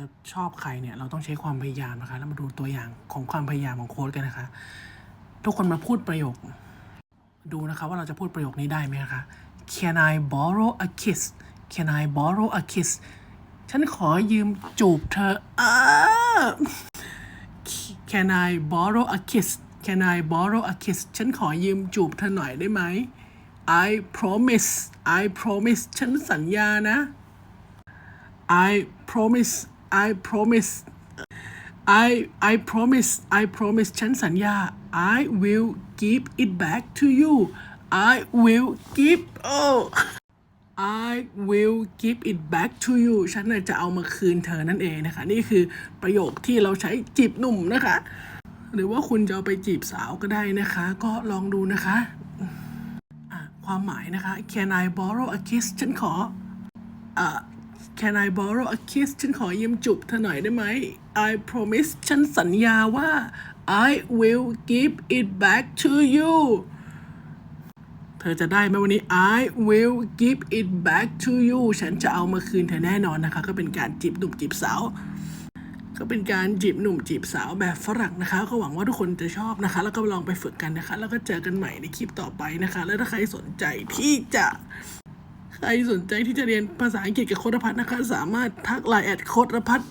จะชอบใครเนี่ยเราต้องใช้ความพยายามนะคะ แล้วมาดูตัวอย่างของความพยายามของโค้ดกันนะคะ ทุกคนมาพูดประโยค ดูนะคะว่าเราจะพูดประโยคนี้ได้ไหมนะคะ Can I borrow a kiss Can I borrow a kiss ฉันขอยืมจูบเธอ Can I borrow a kiss Can I borrow a kiss ฉันขอยืมจูบเธอหน่อยได้ไหม I promise I promise ฉันสัญญานะ I promise I promise I I promise I promise ฉันสัญญา I will give it back to you I will give oh I will give it back to you ฉันจะเอามาคืนเธอนั่นเองนะคะ นี่คือประโยคที่เราใช้จีบหนุ่มนะคะ หรือว่าคุณจะเอาไปจีบสาวก็ได้นะคะ ก็ลองดูนะคะะความหมายนะคะ Can I borrow a kiss ฉันขออ Can I borrow a kiss ฉันขอยืมจูบเธอหน่อยได้ไหม I promise ฉันสัญญาว่า I will give it back to you เธอจะได้ไหมวันนี้ I will give it back to you ฉันจะเอามาคืนเธอแน่นอนนะคะ ก็เป็นการจีบหนุ่มจีบสาวก็เป็นการจีบหนุ่มจีบสาวแบบฝรั่งนะคะ ก็หวังว่าทุกคนจะชอบนะคะ แล้วก็ลองไปฝึกกันนะคะ แล้วก็เจอกันใหม่ในคลิปต่อไปนะคะ แล้วถ้าใครสนใจที่จะ ใครสนใจที่จะเรียนภาษาอังกฤษกับโคดพัฒน์นะคะ สามารถทักไลน์แอดโคดพัฒน์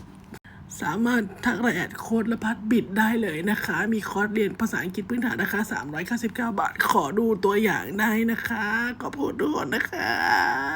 สามารถทักไลน์แอดโคดพัฒน์บิดได้เลยนะคะ มีคอร์สเรียนภาษาอังกฤษพื้นฐานนะคะ399 บาท ขอดูตัวอย่างได้นะคะ ขอบคุณทุกคนนะคะ